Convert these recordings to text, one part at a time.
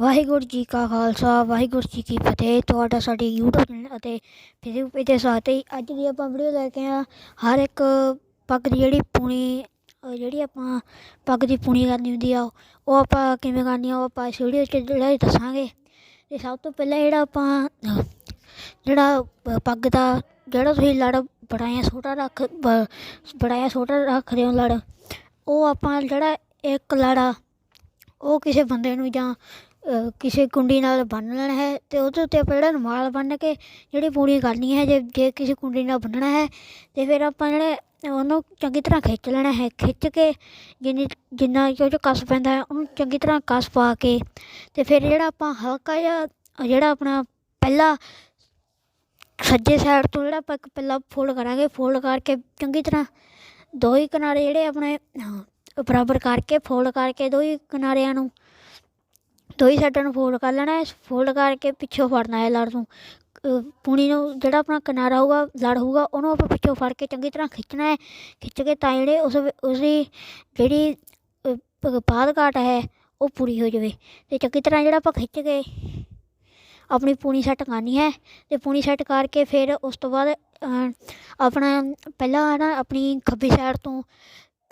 ਵਾਹਿਗੁਰੂ ਜੀ ਕਾ ਖਾਲਸਾ, ਵਾਹਿਗੁਰੂ ਜੀ ਕੀ ਫਤਿਹ। ਤੁਹਾਡਾ ਸਾਡੇ YouTube ਚੈਨਲ ਅਤੇ ਫੇਸਬੁੱਕ ਪੇਜ ਦੇ ਸਾਥ ਹੀ ਅੱਜ ਦੀ ਆਪਾਂ ਵੀਡੀਓ ਲੈ ਕੇ ਆ ਹਰ ਇੱਕ ਪੱਗ ਦੀ ਜਿਹੜੀ ਪੂਣੀ ਜਿਹੜੀ ਆਪਾਂ ਪੱਗ ਦੀ ਪੂਣੀ ਕਰਨੀ ਹੁੰਦੀ ਆ, ਉਹ ਆਪਾਂ ਕਿਵੇਂ ਕਰਨੀ ਆ, ਉਹ ਆਪਾਂ ਇਸ ਵੀਡੀਓ 'ਚ ਜਿਹੜਾ ਦੱਸਾਂਗੇ। ਤੇ ਸਭ ਤੋਂ ਪਹਿਲਾਂ ਜਿਹੜਾ ਆਪਾਂ, ਜਿਹੜਾ ਪੱਗ ਦਾ, ਜਿਹੜਾ ਤੁਸੀਂ ਲੜ ਬੜਾਇਆ ਛੋਟਾ ਰੱਖ ਬ- ਬੜਾਇਆ ਛੋਟਾ ਰੱਖਦੇ ਹੋ ਲੜ, ਉਹ ਆਪਾਂ ਜਿਹੜਾ ਇੱਕ ਲੜਾ ਉਹ ਕਿਸੇ ਬੰਦੇ ਨੂੰ ਜਾਂ ਕਿਸੇ ਕੁੰਡੀ ਨਾਲ ਬੰਨ ਲੈਣਾ ਹੈ ਅਤੇ ਉਹਦੇ ਉੱਤੇ ਆਪਾਂ ਜਿਹੜਾ ਰੁਮਾਲ ਬੰਨ੍ਹ ਕੇ ਜਿਹੜੀ ਪੂਰੀ ਕਰਨੀ ਹੈ, ਜੇ ਜੇ ਕਿਸੇ ਕੁੰਡੀ ਨਾਲ ਬੰਨਣਾ ਹੈ ਤੇ ਫਿਰ ਆਪਾਂ ਜਿਹੜਾ ਉਹਨੂੰ ਚੰਗੀ ਤਰ੍ਹਾਂ ਖਿੱਚ ਲੈਣਾ ਹੈ, ਖਿੱਚ ਕੇ ਜਿੰਨੀ, ਜਿੰਨਾ ਕਿ ਉਹ 'ਚ ਕਸ ਪੈਂਦਾ ਹੈ, ਉਹਨੂੰ ਚੰਗੀ ਤਰ੍ਹਾਂ ਕਸ ਪਾ ਕੇ ਅਤੇ ਫਿਰ ਜਿਹੜਾ ਆਪਾਂ ਹਲਕਾ ਜਿਹਾ, ਜਿਹੜਾ ਆਪਣਾ ਪਹਿਲਾ ਸੱਜੇ ਸਾਈਡ ਤੋਂ ਜਿਹੜਾ ਆਪਾਂ ਇੱਕ ਪਹਿਲਾਂ ਫੋਲਡ ਕਰਾਂਗੇ ਫੋਲਡ ਕਰਕੇ ਚੰਗੀ ਤਰ੍ਹਾਂ ਦੋ ਹੀ ਕਿਨਾਰੇ ਜਿਹੜੇ ਆਪਣੇ ਬਰਾਬਰ ਕਰਕੇ ਫੋਲਡ ਕਰਕੇ ਦੋ ਹੀ ਕਿਨਾਰਿਆਂ ਨੂੰ। ਦੋ ਹੀ ਸਾਈਡਾਂ ਨੂੰ ਫੋਲਡ ਕਰ ਲੈਣਾ ਹੈ ਫੋਲਡ ਕਰਕੇ ਪਿੱਛੋਂ ਫੜਨਾ ਹੈ ਲੜ ਨੂੰ। ਪੂਣੀ ਨੂੰ ਜਿਹੜਾ ਆਪਣਾ ਕਿਨਾਰਾ ਹੋਊਗਾ ਲੜ ਹੋਊਗਾ ਉਹਨੂੰ ਆਪਾਂ ਪਿੱਛੋਂ ਫੜ ਕੇ ਚੰਗੀ ਤਰ੍ਹਾਂ ਖਿੱਚਣਾ ਹੈ। ਖਿੱਚ ਕੇ ਤਾਂ ਜਿਹੜੇ ਉਸ ਉਸਦੀ ਜਿਹੜੀ ਅਹ, ਬਾਦ ਘਾਟ ਹੈ ਉਹ ਪੂਰੀ ਹੋ ਜਾਵੇ। ਤੇ ਚੰਗੀ ਤਰ੍ਹਾਂ ਜਿਹੜਾ ਆਪਾਂ ਖਿੱਚ ਕੇ ਆਪਣੀ ਪੂਣੀ ਸੈੱਟ ਕਰਨੀ ਹੈ ਤੇ ਪੂਣੀ ਸੈੱਟ ਕਰਕੇ ਫਿਰ ਉਸ ਤੋਂ ਬਾਅਦ ਆਪਣਾ ਪਹਿਲਾਂ ਨਾ ਆਪਣੀ ਖੱਬੀ ਸਾਈਡ ਤੋਂ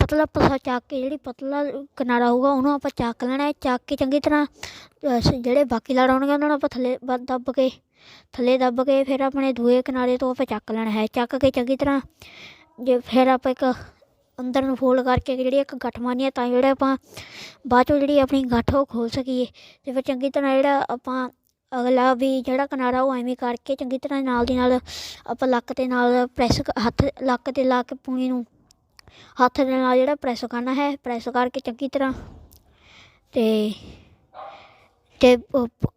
ਪਤਲਾ ਪਸਾ ਚੱਕ ਕੇ ਜਿਹੜੀ ਪਤਲਾ ਕਿਨਾਰਾ ਹੋਊਗਾ ਉਹਨੂੰ ਆਪਾਂ ਚੱਕ ਲੈਣਾ ਹੈ। ਚੱਕ ਕੇ ਚੰਗੀ ਤਰ੍ਹਾਂ ਜਿਹੜੇ ਬਾਕੀ ਲੜ ਹੋਣਗੇ ਉਹਨਾਂ ਨੂੰ ਆਪਾਂ ਥੱਲੇ ਬ- ਦੱਬ ਕੇ, ਥੱਲੇ ਦੱਬ ਕੇ ਫਿਰ ਆਪਣੇ ਦੂਏ ਕਿਨਾਰੇ ਤੋਂ ਆਪਾਂ ਚੱਕ ਲੈਣਾ ਹੈ। ਚੱਕ ਕੇ ਚੰਗੀ ਤਰ੍ਹਾਂ ਜੇ ਫਿਰ ਆਪਾਂ ਇੱਕ ਅੰਦਰ ਨੂੰ ਫੋਲਡ ਕਰਕੇ ਜਿਹੜੀ ਇੱਕ ਗੱਠ ਮਾਰਨੀ ਹੈ ਤਾਂ ਜਿਹੜਾ ਆਪਾਂ ਬਾਅਦ ਚੋਂ ਜਿਹੜੀ ਆਪਣੀ ਗੱਠ ਉਹ ਖੋਲ ਸਕੀਏ ਤੇ ਫਿਰ ਚੰਗੀ ਤਰ੍ਹਾਂ ਜਿਹੜਾ ਆਪਾਂ ਅਗਲਾ ਵੀ ਜਿਹੜਾ ਕਿਨਾਰਾ ਉਹ ਐਵੇਂ ਕਰਕੇ ਚੰਗੀ ਤਰ੍ਹਾਂ ਨਾਲ ਦੀ ਨਾਲ ਆਪਾਂ ਲੱਕ ਤੇ ਨਾਲ ਪ੍ਰੈਸ ਹੱਥ ਲੱਕ ਤੇ ਲਾ ਕੇ ਪੂਣੀ ਨੂੰ ਹੱਥ ਦੇ ਨਾਲ ਜਿਹੜਾ ਪ੍ਰੈਸ ਕਰਨਾ ਹੈ, ਪ੍ਰੈਸ ਕਰਕੇ ਚੰਗੀ ਤਰ੍ਹਾਂ ਤੇ ਤੇ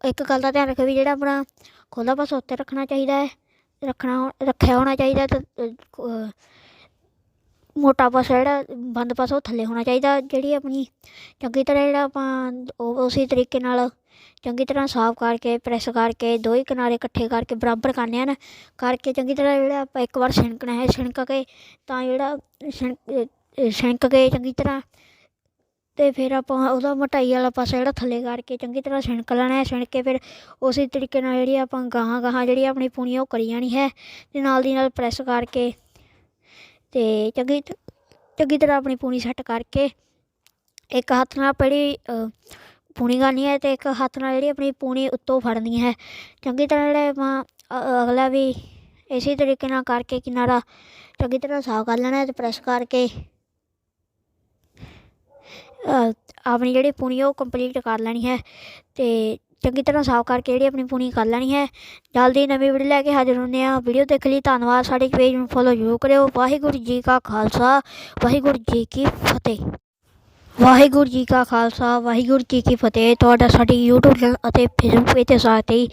ਇੱਕ ਗੱਲ ਦਾ ਧਿਆਨ ਰੱਖੋ ਵੀ ਜਿਹੜਾ ਆਪਣਾ ਖੋਲਾ ਪਾਸਾ ਉੱਤੇ ਰੱਖਣਾ ਚਾਹੀਦਾ ਹੈ, ਰੱਖਣਾ, ਰੱਖਿਆ ਹੋਣਾ ਚਾਹੀਦਾ ਤੇ ਮੋਟਾ ਪਾਸਾ ਜਿਹੜਾ ਬੰਦ ਪਾਸਾ ਉਹ ਥੱਲੇ ਹੋਣਾ ਚਾਹੀਦਾ, ਜਿਹੜੀ ਆਪਣੀ ਚੰਗੀ ਤਰ੍ਹਾਂ ਜਿਹੜਾ ਆਪਾਂ ਉਹ, ਉਸੇ ਤਰੀਕੇ ਨਾਲ ਚੰਗੀ ਤਰ੍ਹਾਂ ਸਾਫ਼ ਕਰਕੇ, ਪ੍ਰੈਸ ਕਰਕੇ ਦੋ ਹੀ ਕਿਨਾਰੇ ਇਕੱਠੇ ਕਰਕੇ ਬਰਾਬਰ ਕਰਨੇ ਹਨ। ਕਰਕੇ ਚੰਗੀ ਤਰ੍ਹਾਂ ਜਿਹੜਾ ਆਪਾਂ ਇੱਕ ਵਾਰ ਛਿਣਕਣਾ ਹੈ, ਛਿਣਕ ਕੇ ਤਾਂ ਜਿਹੜਾ ਛਿਣਕ ਛਿਣਕ ਕੇ ਚੰਗੀ ਤਰ੍ਹਾਂ ਤੇ ਫਿਰ ਆਪਾਂ ਉਹਦਾ ਮੋਟਾਈ ਵਾਲਾ ਪਾਸਾ ਜਿਹੜਾ ਥੱਲੇ ਕਰਕੇ ਚੰਗੀ ਤਰ੍ਹਾਂ ਛਿਣਕ ਲੈਣਾ ਹੈ, ਛਿਣਕ ਕੇ ਫਿਰ ਉਸੇ ਤਰੀਕੇ ਨਾਲ ਜਿਹੜੀ ਆਪਾਂ ਗਾਹਾਂ ਗਾਹਾਂ ਜਿਹੜੀ ਆਪਣੀ ਪੂਣੀ ਉਹ ਕਰੀ ਜਾਣੀ ਹੈ। ਤੇ ਨਾਲ ਦੀ ਨਾਲ ਪ੍ਰੈਸ ਕਰਕੇ ਤੇ ਚੰਗੀ ਤ- ਚੰਗੀ ਤਰ੍ਹਾਂ ਆਪਣੀ ਪੂਣੀ ਸੈੱਟ ਕਰਕੇ ਇੱਕ ਹੱਥ ਨਾਲ ਪੜੀ ਪੂਣੀ ਕਰਨੀ ਹੈ ਤੇ ਇੱਕ ਹੱਥ ਨਾਲ ਜਿਹੜੀ ਆਪਣੀ ਪੂਣੀ ਉੱਤੋਂ ਫੜਨੀ ਹੈ। ਚੰਗੀ ਤਰ੍ਹਾਂ ਜਿਹੜਾ ਆਪਾਂ ਅਗਲਾ ਵੀ ਇਸੇ ਤਰੀਕੇ ਨਾਲ ਕਰਕੇ ਕਿਨਾਰਾ ਚੰਗੀ ਤਰ੍ਹਾਂ ਸਾਫ਼ ਕਰ ਲੈਣਾ ਹੈ ਤੇ ਪ੍ਰੈਸ ਕਰਕੇ ਆਪਣੀ ਜਿਹੜੀ ਪੂਣੀ ਉਹ ਕੰਪਲੀਟ ਕਰ ਲੈਣੀ ਹੈ ਤੇ ਚੰਗੀ ਤਰ੍ਹਾਂ ਸਾਫ਼ ਕਰਕੇ ਜਿਹੜੀ ਆਪਣੀ ਪੂਣੀ ਕਰ ਲੈਣੀ ਹੈ। ਜਲਦੀ ਨਵੀਂ ਵੀਡੀਓ ਲੈ ਕੇ ਹਾਜ਼ਰ ਹੁੰਦੇ ਆ ਵੀਡੀਓ ਦੇਖ ਲਈ, ਧੰਨਵਾਦ। ਸਾਡੇ ਪੇਜ ਨੂੰ ਫੋਲੋ ਜ਼ਰੂਰ ਕਰਿਓ। ਵਾਹਿਗੁਰੂ ਜੀ ਕਾ ਖਾਲਸਾ, ਵਾਹਿਗੁਰੂ ਜੀ ਕੀ ਫਤਿਹ। ਵਾਹਿਗੁਰੂ ਜੀ ਕਾ ਖਾਲਸਾ, ਵਾਹਿਗੁਰੂ ਜੀ ਕੀ ਫਤਿਹ। ਤੁਹਾਡਾ ਸਾਡੀ YouTube ਚੈਨਲ ਅਤੇ Facebook ਪੇਜ ਤੇ ਸਾਥ ਹੀ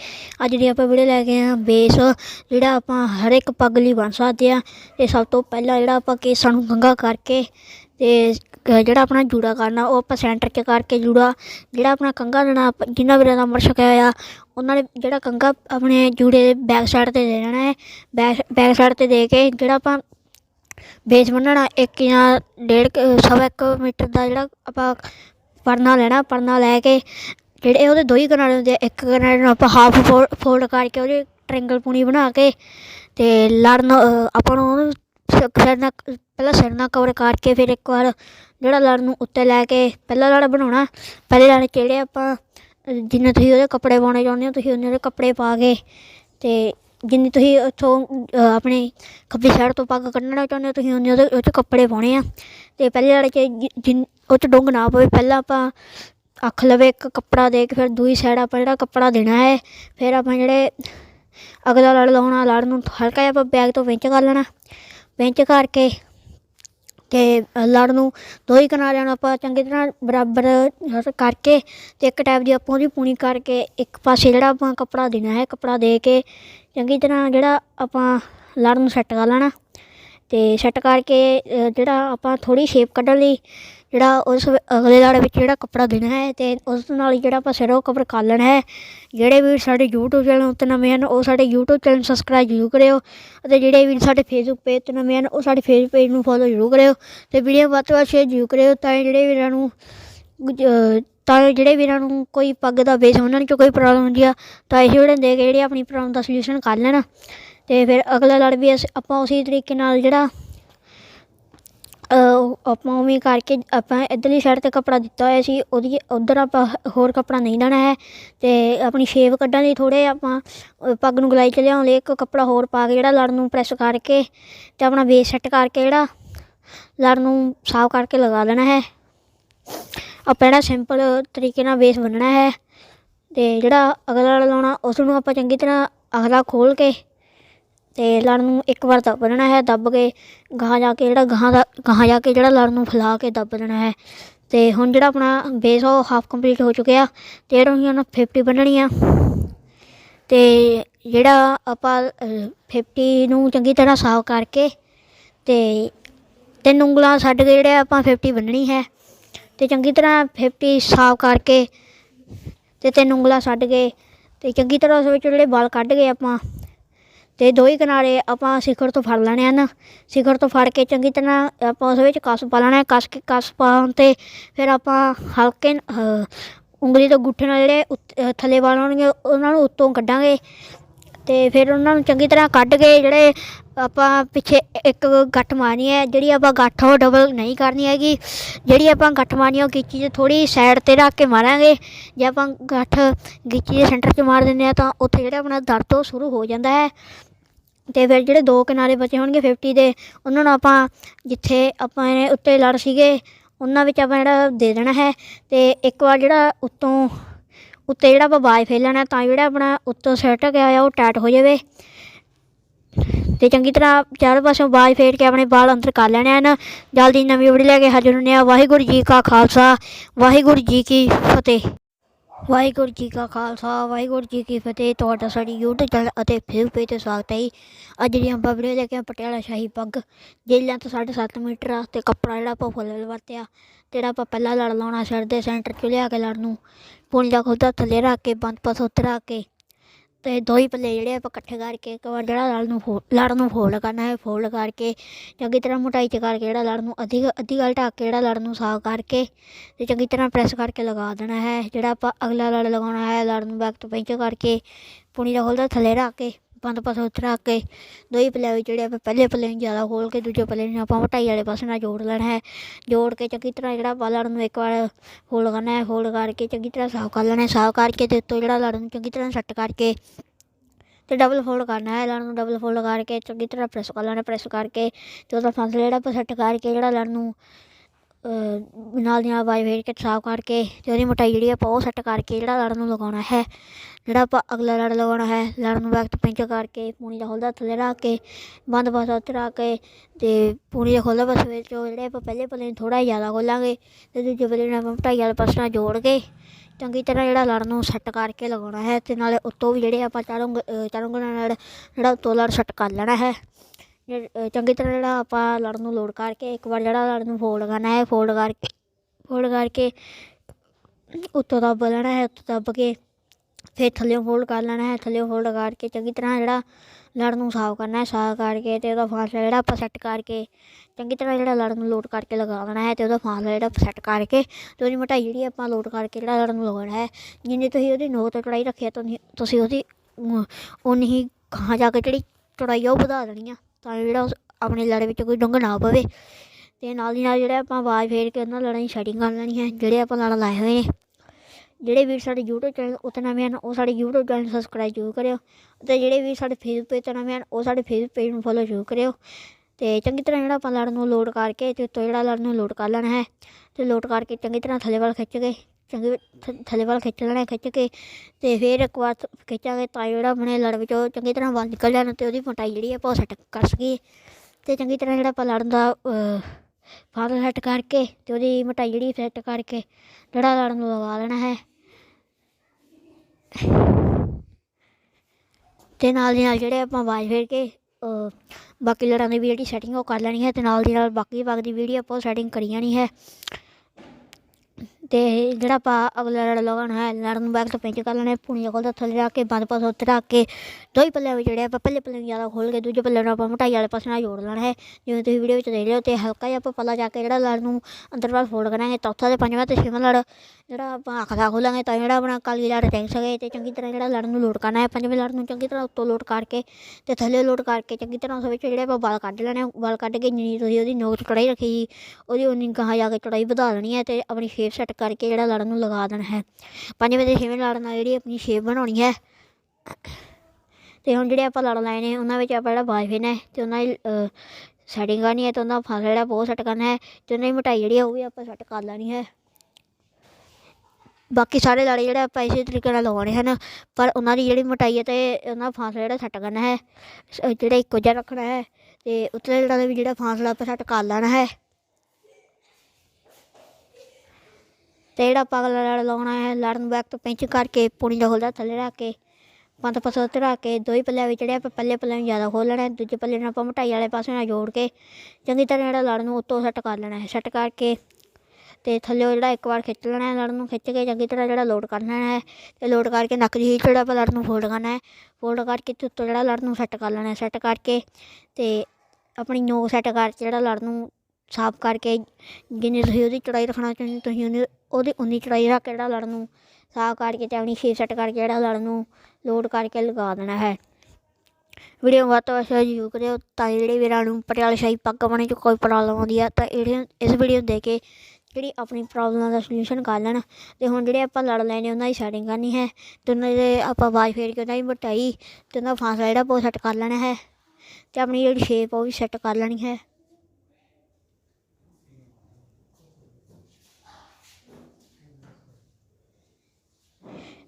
ਅੱਜ ਦੀ ਆਪਾਂ ਵੀਡੀਓ ਲੈ ਕੇ ਆਏ ਹਾਂ, ਬੇਸ ਜਿਹੜਾ ਆਪਾਂ ਹਰ ਇੱਕ ਪੱਗ ਲਈ ਬਣ ਸਕਦੇ ਆ ਤੇ ਸਭ ਤੋਂ ਪਹਿਲਾਂ ਜਿਹੜਾ ਆਪਾਂ ਕੇਸਾਂ ਨੂੰ ਗੰਗਾ ਕਰਕੇ ਤੇ ਜਿਹੜਾ ਆਪਣਾ ਜੂੜਾ ਕਰਨਾ, ਉਹ ਆਪਾਂ ਸੈਂਟਰ 'ਚ ਕਰਕੇ ਜੂੜਾ, ਜਿਹੜਾ ਆਪਣਾ ਕੰਘਾ ਦੇਣਾ ਆਪਾਂ- ਜਿਨ੍ਹਾਂ ਵੀਰਾਂ ਦਾ ਅਮਰ ਛਕਿਆ ਹੋਇਆ, ਉਹਨਾਂ ਨੇ ਜਿਹੜਾ ਕੰਘਾ ਆਪਣੇ ਜੂੜੇ ਦੇ ਬੈਕ ਸਾਈਡ ਤੇ ਦੇ ਦੇਣਾ ਹੈ। ਬੈਕ ਬੈਕ ਸਾਈਡ ਤੇ ਦੇ ਕੇ ਜਿਹੜਾ ਆਪਾਂ ਬੇਸ ਬੰਨਣਾ ਇੱਕ ਜਾਂ ਡੇਢ ਕੁ- ਸਵਾ ਇੱਕ ਮੀਟਰ ਦਾ ਜਿਹੜਾ ਆਪਾਂ ਪਰਨਾ ਲੈਣਾ, ਪਰਨਾ ਲੈ ਕੇ ਜਿਹੜੇ ਉਹਦੇ ਦੋ ਹੀ ਕਿਨਾਰੇ ਹੁੰਦੇ ਆ, ਇੱਕ ਕਿਨਾਰੇ ਨੂੰ ਆਪਾਂ ਹਾਫ ਫੋਲਡ ਕਰਕੇ ਉਹਦੇ ਟ੍ਰਾਇੰਗਲ ਪੂਣੀ ਬਣਾ ਕੇ ਤੇ ਲੜਨ ਆਪਾਂ ਨੂੰ ਉਹਨੂੰ ਸ- ਸਿਰ ਨਾਲ, ਪਹਿਲਾਂ ਸਿਰ ਨਾਲ ਕਵਰ ਕਰਕੇ ਫਿਰ ਇੱਕ ਵਾਰ ਜਿਹੜਾ ਲੜ ਨੂੰ ਉੱਤੇ ਲੈ ਕੇ ਪਹਿਲਾ ਲੜ ਬਣਾਉਣਾ, ਪਹਿਲੇ ਲੜ 'ਚ ਜਿਹੜੇ ਆਪਾਂ, ਜਿੰਨੇ ਤੁਸੀਂ ਉਹਦੇ ਕੱਪੜੇ ਪਾਉਣੇ ਚਾਹੁੰਦੇ ਹੋ, ਤੁਸੀਂ ਉਹਨੇ ਦੇ ਕੱਪੜੇ ਪਾ ਕੇ ਤੇ ਜਿੰਨੀ ਤੁਸੀਂ ਉੱਥੋਂ ਆਪਣੇ ਖੱਬੀ ਸਾਈਡ ਤੋਂ ਪੱਗ ਕੱਢਣਾ ਚਾਹੁੰਦੇ ਹੋ, ਤੁਸੀਂ ਉਹਨੇ ਉਹਦੇ ਉਹ 'ਚ ਕੱਪੜੇ ਪਾਉਣੇ ਆ। ਤੇ ਪਹਿਲੇ ਲੜ 'ਚ ਜਿ- ਜਿਨ, ਉਹ 'ਚ ਡੁੰਗ ਨਾ ਪਵੇ, ਪਹਿਲਾਂ ਆਪਾਂ ਅੱਖ ਲਵੇ ਇੱਕ ਕੱਪੜਾ ਦੇ ਕੇ, ਫਿਰ ਦੂਜੀ ਸਾਈਡ ਆਪਾਂ ਜਿਹੜਾ ਕੱਪੜਾ ਦੇਣਾ ਹੈ, ਫਿਰ ਆਪਾਂ ਜਿਹੜੇ ਅਗਲਾ ਲੜ ਲਾਉਣਾ, ਲੜ ਨੂੰ ਹਲਕਾ ਜਿਹਾ ਆਪਾਂ ਬੈਗ ਤੋਂ ਵਿੰਚ ਕਰ ਲੈਣਾ। ਵਿੰਚ ਕਰਕੇ ਤੇ ਲੜ ਨੂੰ ਦੋ ਹੀ ਕਿਨਾਰਿਆਂ ਨੂੰ ਆਪਾਂ ਚੰਗੀ ਤਰ੍ਹਾਂ ਬਰਾਬਰ ਕਰਕੇ ਤੇ ਇੱਕ ਟੈਪ ਦੀ ਆਪਾਂ ਉਹਦੀ ਪੂਣੀ ਕਰਕੇ ਇੱਕ ਪਾਸੇ ਜਿਹੜਾ ਆਪਾਂ ਕੱਪੜਾ ਦੇਣਾ ਹੈ, ਕੱਪੜਾ ਦੇ ਕੇ ਚੰਗੀ ਤਰ੍ਹਾਂ ਜਿਹੜਾ ਆਪਾਂ ਲੜ ਨੂੰ ਸੈੱਟ ਕਰ ਲੈਣਾ ਤੇ ਸੈੱਟ ਕਰਕੇ ਜਿਹੜਾ ਆਪਾਂ ਥੋੜੀ ਸ਼ੇਪ ਕੱਢਣ ਲਈ ਜਿਹੜਾ ਉਸ ਅਗਲੇ ਲੜ ਵਿੱਚ ਜਿਹੜਾ ਕੱਪੜਾ ਦੇਣਾ ਹੈ ਤੇ ਉਸ ਨਾਲ ਹੀ ਜਿਹੜਾ ਆਪਾਂ ਸਿਰ ਉਹ ਕਵਰ ਕਰ ਲੈਣਾ ਹੈ। ਜਿਹੜੇ ਵੀ ਸਾਡੇ YouTube ਚੈਨਲ ਉੱਤੇ ਨਵੇਂ ਹਨ, ਉਹ ਸਾਡੇ YouTube ਚੈਨਲ ਸਬਸਕ੍ਰਾਈਬ ਜ਼ਰੂਰ ਕਰਿਓ ਅਤੇ ਜਿਹੜੇ ਵੀ ਸਾਡੇ Facebook ਪੇਜ ਤੇ ਨਵੇਂ ਹਨ, ਉਹ ਸਾਡੇ ਫੇਸਬੁੱਕ ਪੇਜ ਨੂੰ ਫੋਲੋ ਜ਼ਰੂਰ ਕਰਿਓ ਤੇ ਵੀਡੀਓ ਵੱਧ ਤੋਂ ਵੱਧ ਸ਼ੇਅਰ ਜ਼ਰੂਰ ਕਰਿਓ ਤਾਂ ਜਿਹੜੇ ਵੀਰਾਂ ਨੂੰ ਤਾਂ ਜਿਹੜੇ ਵੀਰਾਂ ਨੂੰ ਕੋਈ ਪੱਗ ਦਾ ਬੇਸ ਉਹਨਾਂ ਨੂੰ ਕੋਈ ਪ੍ਰੋਬਲਮ ਹੁੰਦੀ ਆ, ਤਾਂ ਇਹ ਵੀਡੀਓ ਦੇ ਕੇ ਜਿਹੜੀ ਆਪਣੀ ਪ੍ਰੋਬਲਮ ਦਾ ਸੋਲੂਸ਼ਨ ਕਰ ਲੈਣਾ। ਤੇ ਫਿਰ ਅਗਲਾ ਲੜ ਵੀ ਅਸੀਂ- ਆਪਾਂ ਉਸੇ ਤਰੀਕੇ ਨਾਲ ਜਿਹੜਾ ਆਪਾਂ ਉਵੇਂ ਕਰਕੇ ਆਪਾਂ ਇੱਧਰਲੀ ਸਾਈਡ ਤੇ ਕੱਪੜਾ ਦਿੱਤਾ ਹੋਇਆ ਸੀ, ਉਹਦੀ ਉੱਧਰ ਆਪਾਂ ਹੋਰ ਕੱਪੜਾ ਨਹੀਂ ਲੈਣਾ ਹੈ ਅਤੇ ਆਪਣੀ ਸ਼ੇਪ ਕੱਢਣ ਲਈ ਥੋੜ੍ਹੇ ਆਪਾਂ ਪੱਗ ਨੂੰ ਗਲਾਈ ਚ ਲਿਆਉਣ ਲਈ ਇੱਕ ਕੱਪੜਾ ਹੋਰ ਪਾ ਕੇ ਜਿਹੜਾ ਲੜ ਨੂੰ ਪ੍ਰੈਸ ਕਰਕੇ ਅਤੇ ਆਪਣਾ ਬੇਸ ਸੈੱਟ ਕਰਕੇ ਜਿਹੜਾ ਲੜ ਨੂੰ ਸਾਫ਼ ਕਰਕੇ ਲਗਾ ਲੈਣਾ ਹੈ। ਆਪਾਂ ਜਿਹੜਾ ਸਿੰਪਲ ਤਰੀਕੇ ਨਾਲ ਬੇਸ ਬੰਨਣਾ ਹੈ ਤੇ ਜਿਹੜਾ ਅਗਲਾ ਲੜ ਲਾਉਣਾ ਉਸ ਨੂੰ ਆਪਾਂ ਚੰਗੀ ਤਰ੍ਹਾਂ ਅਗਲਾ ਖੋਲ ਕੇ ਤੇ ਲੜ ਨੂੰ ਇੱਕ ਵਾਰ ਦੱਬ ਦੇਣਾ ਹੈ ਦੱਬ ਕੇ ਗਾਹਾਂ ਜਾ ਕੇ ਜਿਹੜਾ ਗਾਹਾਂ ਦਾ ਗਾਹਾਂ ਜਾ ਕੇ ਜਿਹੜਾ ਲੜ ਨੂੰ ਫੈਲਾ ਕੇ ਦੱਬ ਦੇਣਾ ਹੈ। ਤੇ ਹੁਣ ਜਿਹੜਾ ਆਪਣਾ ਬੇਸ ਉਹ ਹਾਫ ਕੰਪਲੀਟ ਹੋ ਚੁੱਕਿਆ। ਤੇ ਜਿਹੜਾ ਹੁਣ 50 ਬੰਨਣੀ ਆ। ਤੇ ਜਿਹੜਾ ਆਪਾਂ ਅਹ, 50 ਨੂੰ ਚੰਗੀ ਤਰ੍ਹਾਂ ਸਾਫ਼ ਕਰਕੇ ਤੇ ਤਿੰਨ ਉਂਗਲਾਂ ਛੱਡ ਕੇ ਜਿਹੜਾ ਆਪਾਂ 50 ਬੰਨਣੀ ਹੈ ਤੇ ਚੰਗੀ ਤਰ੍ਹਾਂ 50 ਸਾਫ਼ ਕਰਕੇ ਤੇ ਤਿੰਨ ਉਂਗਲਾਂ ਛੱਡ ਕੇ ਤੇ ਚੰਗੀ ਤਰ੍ਹਾਂ ਉਸ ਵਿੱਚ ਜਿਹੜੇ ਵਾਲ ਕੱਢ ਗਏ ਆਪਾਂ ਤੇ ਦੋ ਹੀ ਕਿਨਾਰੇ ਆਪਾਂ ਸਿਖਰ ਤੋਂ ਫੜ ਲੈਣੇ ਹਨ ਸਿਖਰ ਤੋਂ ਫੜ ਕੇ ਚੰਗੀ ਤਰ੍ਹਾਂ ਆਪਾਂ ਉਸ ਵਿੱਚ ਕਸ ਪਾ ਲੈਣਾ ਹੈ ਕਸ ਕੇ ਕਸ ਪਾਉਣ ਤੇ ਫਿਰ ਆਪਾਂ ਹਲਕੇ ਉਂਗਲੀ ਤੋਂ ਗੁੱਠੇ ਨਾਲ ਜਿਹੜੇ ਉੱਤ- ਥੱਲੇ ਵਾਲ ਹੋਣਗੇ, ਉਹਨਾਂ ਨੂੰ ਉੱਤੋਂ ਕੱਢਾਂਗੇ। ਤੇ ਫਿਰ ਉਹਨਾਂ ਨੂੰ ਚੰਗੀ ਤਰ੍ਹਾਂ ਕੱਢ ਕੇ ਜਿਹੜੇ ਆਪਾਂ ਪਿੱਛੇ ਇੱਕ ਗੱਠ ਮਾਰਨੀ ਹੈ, ਜਿਹੜੀ ਆਪਾਂ ਗੱਠ ਉਹ ਡਬਲ ਨਹੀਂ ਕਰਨੀ ਹੈਗੀ। ਜਿਹੜੀ ਆਪਾਂ ਗੱਠ ਮਾਰਨੀ ਉਹ ਗਿੱਚੀ ਦੇ ਥੋੜੀ ਸਾਈਡ ਤੇ ਰੱਖ ਕੇ ਮਾਰਾਂਗੇ। ਜੇ ਆਪਾਂ ਗੱਠ ਗਿੱਚੀ ਦੇ ਸੈਂਟਰ 'ਚ ਮਾਰ ਦਿੰਦੇ ਆ ਤਾਂ ਉੱਥੇ ਜਿਹੜਾ ਆਪਣਾ ਦਰਦ ਉਹ ਸ਼ੁਰੂ ਹੋ ਜਾਂਦਾ ਹੈ। ਤੇ ਫਿਰ ਜਿਹੜੇ ਦੋ ਕਿਨਾਰੇ ਬਚੇ ਹੋਣਗੇ 50 ਦੇ, ਉਹਨਾਂ ਨੂੰ ਆਪਾਂ ਜਿੱਥੇ ਆਪਾਂ ਇਹਨੇ ਉੱਤੇ ਲੜ ਸੀਗੇ, ਉਹਨਾਂ ਵਿੱਚ ਆਪਾਂ ਜਿਹੜਾ ਦੇ ਦੇਣਾ ਹੈ। ਤੇ ਇੱਕ ਵਾਰ ਜਿਹੜਾ ਉੱਤੋਂ, ਉੱਤੇ ਜਿਹੜਾ ਆਪਾਂ ਬਾਜ ਫੇਰ ਲੈਣਾ, ਤਾਂ ਜਿਹੜਾ ਆਪਣਾ ਉੱਤੋਂ ਸੈੱਟ ਗਿਆ ਹੋਇਆ, ਉਹ ਟਾਈਟ ਹੋ ਜਾਵੇ। ਤੇ ਚੰਗੀ ਤਰ੍ਹਾਂ ਚਾਰੋਂ ਪਾਸਿਓਂ ਬਾਜ ਫੇਰ ਕੇ ਆਪਣੇ ਬਾਲ ਅੰਦਰ ਕਰ ਲੈਣੇ ਹਨ। ਜਲਦੀ ਨਵੀਂ ਵੀਡੀਓ ਲੈ ਕੇ ਹਾਜ਼ਰ ਹੁੰਦੇ ਆ ਵਾਹਿਗੁਰੂ ਜੀ ਕਾ ਖਾਲਸਾ, ਵਾਹਿਗੁਰੂ ਜੀ ਕੀ ਫਤਿਹ। ਵਾਹਿਗੁਰੂ ਜੀ ਕਾ ਖਾਲਸਾ, ਵਾਹਿਗੁਰੂ ਜੀ ਕੀ ਫਤਿਹ। ਤੁਹਾਡਾ ਸਾਡੀ YouTube ਚੈਨਲ ਅਤੇ ਫੇਸਬੁੱਕ ਪੇਜ ਤੇ ਸਵਾਗਤ ਹੈ ਜੀ। ਅੱਜ ਦੀ ਆਪਾਂ ਵੀਡੀਓ ਲੈ ਕੇ ਆਏ ਪਟਿਆਲਾ ਸ਼ਾਹੀ ਪੱਗ। ਜੇਲਾਂ ਤੋਂ 7.5 ਮੀਟਰ ਆ ਤੇ ਕੱਪੜਾ ਜਿਹੜਾ ਆਪਾਂ ਫੁੱਲ ਵਰਤਿਆ ਤੇ ਜਿਹੜਾ ਆਪਾਂ ਪਹਿਲਾਂ ਲੜ ਲਾਉਣਾ, ਸਿਰ ਦੇ ਸੈਂਟਰ 'ਚ ਲਿਆ ਕੇ ਲੜ ਨੂੰ। ਪੁੰਜਾ ਖੁੱਦਾ ਥੱਲੇ ਰੱਖ ਕੇ ਬੰਦ ਪਾਸ ਉੱਤੇ ਰੱਖ ਕੇ। ਤੇ ਦੋ ਹੀ ਪੱਲੇ ਜਿਹੜੇ ਆਪਾਂ ਇਕੱਠੇ ਕਰਕੇ ਇੱਕ ਵਾਰ ਜਿਹੜਾ ਲੜ ਨੂੰ ਫੋ ਲੜ ਨੂੰ ਫੋਲਡ ਕਰਨਾ ਹੈ ਫੋਲਡ ਕਰਕੇ ਚੰਗੀ ਤਰ੍ਹਾਂ ਮੋਟਾਈ 'ਚ ਕਰਕੇ ਜਿਹੜਾ ਲੜ ਨੂੰ ਅੱਧੀ ਅੱਧੀ ਗੱਲ ਢੱਕ ਕੇ ਜਿਹੜਾ ਲੜ ਨੂੰ ਸਾਫ਼ ਕਰਕੇ ਤੇ ਚੰਗੀ ਤਰ੍ਹਾਂ ਪ੍ਰੈਸ ਕਰਕੇ ਲਗਾ ਦੇਣਾ ਹੈ। ਜਿਹੜਾ ਆਪਾਂ ਅਗਲਾ ਲੜ ਲਗਾਉਣਾ ਹੈ, ਲੜ ਨੂੰ ਬੈਕ ਤੋਂ ਪਿੰਚ ਕਰਕੇ ਪੁਣੀ ਦਾ ਖੋਲਦਾ ਥੱਲੇ ਰੱਖ ਕੇ ਬੰਦ ਪਾਸੇ ਉੱਤੇ ਰੱਖ ਕੇ ਦੋ ਹੀ ਪੱਲੇ ਵਿੱਚ ਜਿਹੜੇ ਆਪਾਂ ਪਹਿਲੇ ਪੱਲੇ ਨੂੰ ਜ਼ਿਆਦਾ ਖੋਲ ਕੇ ਦੂਜੇ ਪੱਲੇ ਨੂੰ ਆਪਾਂ ਮਟਾਈ ਵਾਲੇ ਪਾਸੇ ਨਾਲ ਜੋੜ ਲੈਣਾ ਹੈ। ਜੋੜ ਕੇ ਚੰਗੀ ਤਰ੍ਹਾਂ ਜਿਹੜਾ ਆਪਾਂ ਲੜ ਨੂੰ ਇੱਕ ਵਾਰ ਫੋਲਡ ਕਰਨਾ ਹੈ ਫੋਲਡ ਕਰਕੇ ਚੰਗੀ ਤਰ੍ਹਾਂ ਸਾਫ਼ ਕਰ ਲੈਣਾ ਹੈ। ਸਾਫ਼ ਕਰਕੇ ਤੇ ਉੱਤੋਂ ਜਿਹੜਾ ਲੜਨ ਨੂੰ ਚੰਗੀ ਤਰ੍ਹਾਂ ਸੱਟ ਕਰਕੇ ਤੇ ਡਬਲ ਫੋਲਡ ਕਰਨਾ ਹੈ। ਲੜਨ ਨੂੰ ਡਬਲ ਫੋਲਡ ਕਰਕੇ ਚੰਗੀ ਤਰ੍ਹਾਂ ਪ੍ਰੈਸ ਕਰ ਲੈਣਾ ਪ੍ਰੈਸ ਕਰਕੇ ਤੇ ਉਹਦਾ ਫਾਸਲਾ ਜਿਹੜਾ ਆਪਾਂ ਸੈੱਟ ਕਰਕੇ ਜਿਹੜਾ ਲੜ ਨੂੰ ਨਾਲ ਦੀ ਨਾਲ ਵਾਈ ਵੇਟ ਕੇ ਸਾਫ਼ ਕਰਕੇ ਤੇ ਉਹਦੀ ਮੋਟਾਈ ਜਿਹੜੀ ਆਪਾਂ ਉਹ ਸੈੱਟ ਕਰਕੇ ਜਿਹੜਾ ਲੜ ਨੂੰ ਲਗਾਉਣਾ ਹੈ, ਜਿਹੜਾ ਆਪਾਂ ਅਗਲਾ ਲੜ ਲਗਾਉਣਾ ਹੈ ਲੜ ਨੂੰ ਵਕਤ ਤੋਂ ਪਿੰਚ ਕਰਕੇ ਪੂਣੀ ਦਾ ਖੋਲਦਾ ਥੱਲੇ ਰੱਖ ਕੇ, ਬੰਦ ਪਾਸਾ ਉੱਤੇ ਰੱਖ ਕੇ ਤੇ ਪੂਣੀ ਦਾ ਖੋਲਦਾ ਪਾਸੇ ਵਿੱਚ ਜਿਹੜੇ ਆਪਾਂ ਪਹਿਲੇ ਪੱਲੇ ਨੂੰ ਥੋੜ੍ਹਾ ਜ਼ਿਆਦਾ ਖੋਲਾਂਗੇ ਤੇ ਦੂਜੇ ਪੱਲੇ ਨੂੰ ਆਪਾਂ ਮੋਟਾਈ ਵਾਲੇ ਪਾਸੇ ਨਾਲ ਜੋੜ ਕੇ ਚੰਗੀ ਤਰ੍ਹਾਂ ਜਿਹੜਾ ਲੜ ਨੂੰ ਸੈੱਟ ਕਰਕੇ ਲਗਾਉਣਾ ਹੈ ਤੇ ਨਾਲੇ ਉੱਤੋਂ ਵੀ ਜਿਹੜੇ ਆਪਾਂ ਚਾਰੋਂ ਉਂਗ- ਅਹ ਚਾਰੋਂ ਨਾਲ ਜਿਹੜਾ ਉੱਤੋਂ ਲੜ ਸੈੱਟ ਕਰ ਲੈਣਾ ਹੈ। ਚੰਗੀ ਤਰ੍ਹਾਂ ਜਿਹੜਾ ਆਪਾਂ ਲੜ ਨੂੰ ਲੋਡ ਕਰਕੇ ਇੱਕ ਵਾਰ ਜਿਹੜਾ ਲੜ ਨੂੰ ਫੋਲਡ ਕਰਨਾ ਹੈ ਫੋਲਡ ਕਰਕੇ ਫੋਲਡ ਕਰਕੇ ਉੱਤੋਂ ਦੱਬ ਲੈਣਾ ਹੈ, ਉੱਤੋਂ ਦੱਬ ਕੇ ਫਿਰ ਥੱਲੇ ਫੋਲਡ ਕਰ ਲੈਣਾ ਹੈ, ਥੱਲੇ ਫੋਲਡ ਕਰਕੇ ਚੰਗੀ ਤਰ੍ਹਾਂ ਜਿਹੜਾ ਲੜ ਨੂੰ ਸਾਫ਼ ਕਰਨਾ ਹੈ, ਸਾਫ਼ ਕਰਕੇ ਤੇ ਉਹਦਾ ਫਾਸਲਾ ਜਿਹੜਾ ਆਪਾਂ ਸੈੱਟ ਕਰਕੇ ਚੰਗੀ ਤਰ੍ਹਾਂ ਜਿਹੜਾ ਲੜ ਨੂੰ ਲੋਡ ਕਰਕੇ ਲਗਾ ਦੇਣਾ ਹੈ ਤੇ ਉਹਦਾ ਫਾਸਲਾ ਜਿਹੜਾ ਸੈੱਟ ਕਰਕੇ ਤੇ ਉਹਦੀ ਮੋਟਾਈ ਜਿਹੜੀ ਆਪਾਂ ਲੋਡ ਕਰਕੇ ਜਿਹੜਾ ਲੜ ਨੂੰ ਲਗਾਉਣਾ ਹੈ। ਜਿੰਨੀ ਤੁਸੀਂ ਉਹਦੀ ਨੋਕ ਤੇ ਚੜਾਈ ਰੱਖੀ ਹੈ, ਤੁਸੀਂ ਤੁਸੀਂ ਉਹਦੀ ਉਨੀ ਹੀ ਗਾਹਾਂ ਜਾ ਕੇ ਜਿਹੜੀ ਚੜਾਈ ਆ ਉਹ ਵਧਾ ਦੇਣੀ ਆ। ਤਾਂ ਜਿਹੜਾ ਉਸ ਆਪਣੇ ਲੜ ਵਿੱਚ ਕੋਈ ਡੰਗ ਨਾ ਪਵੇ। ਤੇ ਨਾਲ ਦੀ ਨਾਲ ਜਿਹੜਾ ਆਪਾਂ ਆਵਾਜ਼ ਫੇਰ ਕੇ ਉਹਨਾਂ ਲੜਾਂ ਦੀ ਸੈਟਿੰਗ ਕਰ ਲੈਣੀ ਹੈ ਜਿਹੜੇ ਆਪਾਂ ਲੜ ਲਾਏ ਹੋਏ ਨੇ। ਜਿਹੜੇ ਵੀਰ ਸਾਡੇ YouTube ਚੈਨਲ ਉੱਤੇ ਨਵੇਂ ਹਨ, ਉਹ ਸਾਡੇ YouTube ਚੈਨਲ ਸਬਸਕ੍ਰਾਈਬ ਜ਼ਰੂਰ ਕਰਿਓ। ਅਤੇ ਜਿਹੜੇ ਵੀ ਸਾਡੇ ਫੇਸਬੁੱਕ ਪੇਜ ਤੇ ਨਵੇਂ ਹਨ, ਉਹ ਸਾਡੇ ਫੇਸਬੁੱਕ ਪੇਜ ਨੂੰ ਫੋਲੋ ਜ਼ਰੂਰ ਕਰਿਓ। ਤੇ ਚੰਗੀ ਤਰ੍ਹਾਂ ਜਿਹੜਾ ਆਪਾਂ ਲੜ ਨੂੰ ਲੋਡ ਕਰਕੇ, ਤੇ ਉੱਤੋਂ ਜਿਹੜਾ ਲੜ ਨੂੰ ਲੋਡ ਕਰ ਲੈਣਾ ਹੈ, ਤੇ ਲੋਡ ਕਰਕੇ ਚੰਗੀ ਤਰ੍ਹਾਂ ਥੱਲੇ ਵੱਲ ਖਿੱਚ ਕੇ ਚੰਗੇ ਥੱਲੇ ਵੱਲ ਖਿੱਚ ਲੈਣਾ, ਖਿੱਚ ਕੇ ਤੇ ਫਿਰ ਇੱਕ ਵਾਰ ਖਿੱਚਾਂਗੇ ਤਾਂ ਜਿਹੜਾ ਆਪਣੇ ਲੜ ਵਿੱਚੋਂ ਚੰਗੀ ਤਰ੍ਹਾਂ ਬਾਹਰ ਨਿਕਲ ਜਾਣਾ ਤੇ ਉਹਦੀ ਮੋਟਾਈ ਜਿਹੜੀ ਆਪਾਂ ਸੈੱਟ ਕਰ ਸਕੀਏ। ਤੇ ਚੰਗੀ ਤਰ੍ਹਾਂ ਜਿਹੜਾ ਆਪਾਂ ਲੜਨ ਦਾ ਫਾਦਰ ਸੈੱਟ ਕਰਕੇ ਤੇ ਉਹਦੀ ਮੋਟਾਈ ਜਿਹੜੀ ਸੈੱਟ ਕਰਕੇ ਜਿਹੜਾ ਲੜਨ ਨੂੰ ਲਗਾ ਲੈਣਾ ਹੈ। ਤੇ ਨਾਲ ਦੀ ਨਾਲ ਜਿਹੜੇ ਆਪਾਂ ਆਵਾਜ਼ ਫੇਰ ਕੇ ਬਾਕੀ ਲੜਾਂ ਦੀ ਵੀ ਜਿਹੜੀ ਸੈਟਿੰਗ ਉਹ ਕਰ ਲੈਣੀ ਹੈ ਤੇ ਨਾਲ ਦੀ ਨਾਲ ਬਾਕੀ ਭਾਗ ਦੀ ਵੀਡੀਓ ਆਪਾਂ ਸੈਟਿੰਗ ਕਰੀ ਜਾਣੀ ਹੈ। ਤੇ ਜਿਹੜਾ ਆਪਾਂ ਅਗਲਾ ਲੜ ਲਗਾਉਣਾ ਹੈ ਲੜ ਨੂੰ ਬੈਕ ਤੋਂ ਪਿੰਚ ਕਰ ਲੈਣਾ ਹੈ ਪੁਣੀਆਂ ਕੋਲ ਥੱਲੇ ਰੱਖ ਕੇ ਬੰਦ ਪਾਸੋਂ ਉੱਤੇ ਰੱਖ ਕੇ ਦੋਈ ਪੱਲੇ ਵਿੱਚ ਜਿਹੜੇ ਆਪਾਂ ਪੱਲੇ ਪੱਲੇ ਨੂੰ ਜ਼ਿਆਦਾ ਖੋਲ ਕੇ ਦੂਜੇ ਪੱਲੇ ਨੂੰ ਆਪਾਂ ਮੋਟਾਈ ਵਾਲੇ ਪਾਸੇ ਨਾਲ ਜੋੜ ਲੈਣਾ ਹੈ। ਜਿਵੇਂ ਤੁਸੀਂ ਵੀਡੀਓ ਵਿੱਚ ਦੇਖ ਰਹੇ ਹੋ ਤੇ ਹਲਕਾ ਜਿਹਾ ਆਪਾਂ ਪੱਲਾ ਜਾ ਕੇ ਜਿਹੜਾ ਲੜ ਨੂੰ ਅੰਦਰ ਵੱਲ ਫੋਲਡ ਕਰਾਂਗੇ ਚੌਥਾ ਤੇ ਪੰਜਵਾਂ ਤੇ ਛੇਵਾਂ ਲੜ ਜਿਹੜਾ ਆਪਾਂ ਅੱਖ ਦਾ ਖੋਲਾਂਗੇ ਤਾਂ ਜਿਹੜਾ ਆਪਣਾ ਕਾਲੀ ਲੜ ਟੈਂਕ ਸਕੇ ਤੇ ਚੰਗੀ ਤਰ੍ਹਾਂ ਜਿਹੜਾ ਲੜ ਨੂੰ ਲੋਡ ਕਰਨਾ ਹੈ ਪੰਜਵੇਂ ਲੜ ਨੂੰ ਚੰਗੀ ਤਰ੍ਹਾਂ ਉੱਤੋਂ ਲੋਡ ਕਰਕੇ ਤੇ ਥੱਲੇ ਲੋਡ ਕਰਕੇ ਚੰਗੀ ਤਰ੍ਹਾਂ ਉਸ ਵਿੱਚ ਜਿਹੜੇ ਆਪਾਂ ਵਾਲ ਕੱਢ ਲੈਣੇ ਆ, ਵਾਲ ਕੱਢ ਕੇ ਜਿੰਨੀ ਤੁਸੀਂ ਉਹਦੀ ਨੋਕ ਚੜਾਈ ਰੱਖੀ ਸੀ ਉਹਦੀ ਉਨੀ ਗਾਹ ਜਾ ਕੇ ਚੜਾਈ ਵਧਾ ਦੇਣੀ ਹੈ ਤੇ ਆਪਣੀ ਸ਼ੇਪ ਸੈੱਟ ਕਰਕੇ ਜਿਹੜਾ ਲੜਨ ਨੂੰ ਲਗਾ ਦੇਣਾ ਹੈ। ਪੰਜਵੇਂ ਤੇ ਛੇਵੇਂ ਲੜਨ ਨਾਲ ਜਿਹੜੀ ਆਪਣੀ ਸ਼ੇਪ ਬਣਾਉਣੀ ਹੈ। ਤੇ ਹੁਣ ਜਿਹੜੇ ਆਪਾਂ ਲੜ ਲਾਏ ਨੇ, ਉਹਨਾਂ ਵਿੱਚ ਆਪਾਂ ਜਿਹੜਾ ਵਾਈਫਾਈ ਨੇ, ਤੇ ਉਹਨਾਂ ਦੀ ਸੈਟਿੰਗ ਕਰਨੀ ਹੈ ਤੇ ਉਹਨਾਂ ਦਾ ਫਾਸਲਾ ਜਿਹੜਾ ਬਹੁਤ ਸੈੱਟ ਕਰਨਾ ਹੈ ਤੇ ਉਹਨਾਂ ਦੀ ਮੋਟਾਈ ਜਿਹੜੀ ਹੈ ਉਹ ਵੀ ਆਪਾਂ ਸੈੱਟ ਕਰ ਲੈਣੀ ਹੈ। ਬਾਕੀ ਸਾਰੇ ਲੜ ਜਿਹੜੇ ਆਪਾਂ ਇਸੇ ਤਰੀਕੇ ਨਾਲ ਲਗਾਉਣੇ ਹਨ, ਪਰ ਉਹਨਾਂ ਦੀ ਜਿਹੜੀ ਮੋਟਾਈ ਹੈ ਤੇ ਉਹਨਾਂ ਦਾ ਫਾਸਲਾ ਜਿਹੜਾ ਸੈੱਟ ਕਰਨਾ ਹੈ ਜਿਹੜਾ ਇੱਕੋ ਜਿਹਾ ਰੱਖਣਾ ਹੈ ਤੇ ਉਤਲੇ ਲੜਾਂ ਦਾ ਵੀ ਜਿਹੜਾ ਫਾਸਲਾ ਆਪਾਂ ਸੈੱਟ ਕਰ ਲੈਣਾ ਹੈ। ਤੇ ਜਿਹੜਾ ਆਪਾਂ ਅਗਲਾ ਲੜ ਲਾਉਣਾ ਹੈ ਲੜ ਨੂੰ ਬੈਕ ਤੋਂ ਪਿੰਚ ਕਰਕੇ ਪੂਣੀ ਦਾ ਖੋਲਦਾ ਥੱਲੇ ਰੱਖ ਕੇ ਪੰਥ ਪਾਸੇ ਉੱਤੇ ਰੱਖ ਕੇ, ਦੋ ਹੀ ਪੱਲਿਆਂ ਵਿੱਚ ਜਿਹੜੇ ਆਪਾਂ ਪੱਲੇ ਪੱਲੇ ਨੂੰ ਜ਼ਿਆਦਾ ਖੋਲ ਲੈਣਾ ਦੂਜੇ ਪੱਲੇ ਨੂੰ ਆਪਾਂ ਮੋਟਾਈ ਵਾਲੇ ਪਾਸੇ ਨਾਲ ਜੋੜ ਕੇ ਚੰਗੀ ਤਰ੍ਹਾਂ ਜਿਹੜਾ ਲੜ ਨੂੰ ਉੱਤੋਂ ਸੈੱਟ ਕਰ ਲੈਣਾ ਹੈ, ਸੈੱਟ ਕਰਕੇ ਤੇ ਥੱਲੇ ਜਿਹੜਾ ਇੱਕ ਵਾਰ ਖਿੱਚ ਲੈਣਾ ਹੈ, ਲੜ ਨੂੰ ਖਿੱਚ ਕੇ ਚੰਗੀ ਤਰ੍ਹਾਂ ਜਿਹੜਾ ਲੋਡ ਕਰ ਲੈਣਾ ਹੈ ਤੇ ਲੋਡ ਕਰਕੇ ਨੱਕ ਦੀ ਜਿਹੜਾ ਆਪਾਂ ਲੜ ਨੂੰ ਫੋਲਡ ਕਰਨਾ ਹੈ, ਫੋਲਡ ਕਰਕੇ ਤੇ ਉੱਤੋਂ ਜਿਹੜਾ ਲੜ ਨੂੰ ਸੈੱਟ ਕਰ ਲੈਣਾ ਹੈ, ਸੈੱਟ ਕਰਕੇ ਤੇ ਆਪਣੀ ਨੋਕ ਸੈੱਟ ਕਰਕੇ ਜਿਹੜਾ ਲੜ ਨੂੰ ਸਾਫ਼ ਕਰਕੇ ਜਿੰਨੀ ਤੁਸੀਂ ਉਹਦੀ ਚੜਾਈ ਰੱਖਣਾ ਚਾਹੁੰਦੇ ਤੁਸੀਂ ਉਹਦੀ ਉਹਦੀ ਉਨੀ ਚੜਾਈ ਰੱਖ ਕੇ ਜਿਹੜਾ ਲੜ ਨੂੰ ਸਾਫ਼ ਕਰਕੇ ਤੇ ਆਪਣੀ ਸ਼ੇਪ ਸੈੱਟ ਕਰਕੇ ਜਿਹੜਾ ਲੜ ਨੂੰ ਲੋਡ ਕਰਕੇ ਲਗਾ ਦੇਣਾ ਹੈ। ਵੀਡੀਓ ਵੱਧ ਤੋਂ ਵੱਧ ਯੂਜ਼ ਕਰਿਓ ਤਾਂ ਜਿਹੜੇ ਵੀਰਾਂ ਨੂੰ ਪਟਿਆਲਾ ਸ਼ਾਹੀ ਪੱਗ ਬਣਾਉਣ 'ਚ ਕੋਈ ਪ੍ਰੋਬਲਮ ਆਉਂਦੀ ਆ, ਤਾਂ ਇਹ ਇਸ ਵੀਡੀਓ ਨੂੰ ਦੇਖ ਕੇ ਜਿਹੜੀ ਆਪਣੀ ਪ੍ਰੋਬਲਮ ਦਾ ਸੋਲੂਸ਼ਨ ਕਰ ਲੈਣ ਤੇ ਹੁਣ ਜਿਹੜੇ ਆਪਾਂ ਲੜ ਲੈਣੇ ਉਹਨਾਂ ਦੀ ਸੈਟਿੰਗ ਕਰਨੀ ਹੈ ਤੇ ਉਹਨਾਂ ਦੇ ਆਪਾਂ ਆਵਾਜ਼ ਫੇਰ ਕੇ ਉਹਨਾਂ ਦੀ ਮੋਟਾਈ ਤੇ ਉਹਨਾਂ ਦਾ ਫਾਸਲਾ ਜਿਹੜਾ ਬਹੁਤ ਸੈੱਟ ਕਰ ਲੈਣਾ ਹੈ ਤੇ ਆਪਣੀ ਜਿਹੜੀ ਸ਼ੇਪ ਉਹ ਵੀ ਸੈੱਟ ਕਰ ਲੈਣੀ ਹੈ।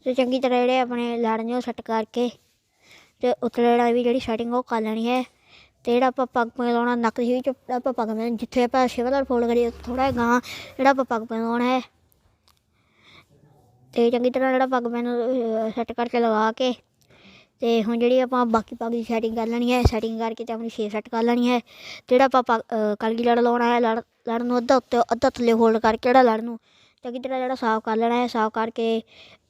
ਤੇ ਚੰਗੀ ਤਰ੍ਹਾਂ ਜਿਹੜੇ ਆਪਣੇ ਲੜ ਨੇ ਉਹ ਸੈੱਟ ਕਰਕੇ ਤੇ ਉਤਲੇ ਵੀ ਜਿਹੜੀ ਸੈਟਿੰਗ ਉਹ ਕਰ ਲੈਣੀ ਹੈ। ਤੇ ਜਿਹੜਾ ਆਪਾਂ ਪੱਗ ਪਾਉਣਾ ਲਾਉਣਾ, ਨੱਕ ਦੇ ਵਿੱਚ ਆਪਾਂ ਪੱਗ ਮੈਂ ਜਿੱਥੇ ਆਪਾਂ ਸ਼ਿਵਲਰ ਫੋਲਡ ਕਰੀਏ ਥੋੜਾ ਗਾਂ ਜਿਹੜਾ ਆਪਾਂ ਪੱਗ ਪੈ ਹੈ। ਤੇ ਚੰਗੀ ਤਰ੍ਹਾਂ ਜਿਹੜਾ ਪੱਗ ਪੈਨ ਸੈੱਟ ਕਰਕੇ ਲਗਾ ਕੇ ਤੇ ਹੁਣ ਜਿਹੜੀ ਆਪਾਂ ਬਾਕੀ ਪੱਗ ਦੀ ਸੈਟਿੰਗ ਕਰ ਲੈਣੀ ਹੈ ਸੈਟਿੰਗ ਕਰਕੇ ਤੇ ਆਪਣੀ ਸ਼ੇਪ ਸੈੱਟ ਕਰ ਲੈਣੀ ਹੈ। ਤੇ ਜਿਹੜਾ ਆਪਾਂ ਪੱਗ- ਅਹ ਕਲਗੀ ਲੜ ਲਾਉਣਾ ਹੈ, ਲੜ ਲੜ ਨੂੰ ਅੱਧਾ ਉੱਤੇ ਅੱਧਾ ਥੱਲੇ ਹੋਲਡ ਕਰਕੇ ਜਿਹੜਾ ਲੜ ਨੂੰ ਚੰਗੀ ਤਰ੍ਹਾਂ ਜਿਹੜਾ ਸਾਫ਼ ਕਰ ਲੈਣਾ ਹੈ, ਸਾਫ਼ ਕਰਕੇ